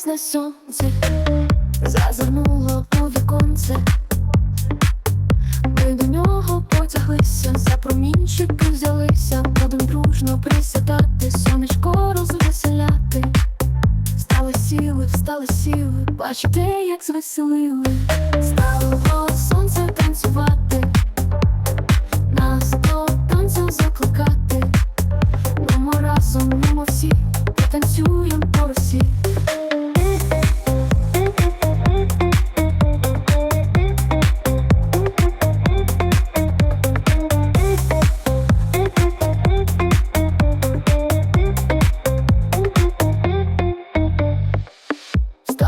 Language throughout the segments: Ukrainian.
ясне сонце, зазирнуло у віконце. Ми до нього потяглися, за промінчики взялися, будем дружно присідати, сонечко розвеселяти. Стали сіли, встали сіли, бачите, як звеселили, стало сонце танцювати, нас до танцю закликати. Нумо разом, нумо всі, потанцюєм по росі.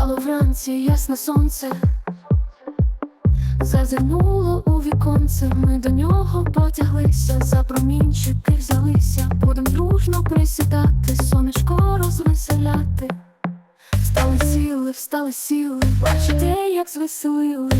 Стало вранці ясне сонце, зазирнуло у віконце, ми до нього потяглися, за промінчики взялися, будем дружно присідати, сонечко розвеселяти. Встали сіли, встали сіли, бачите, як звеселили,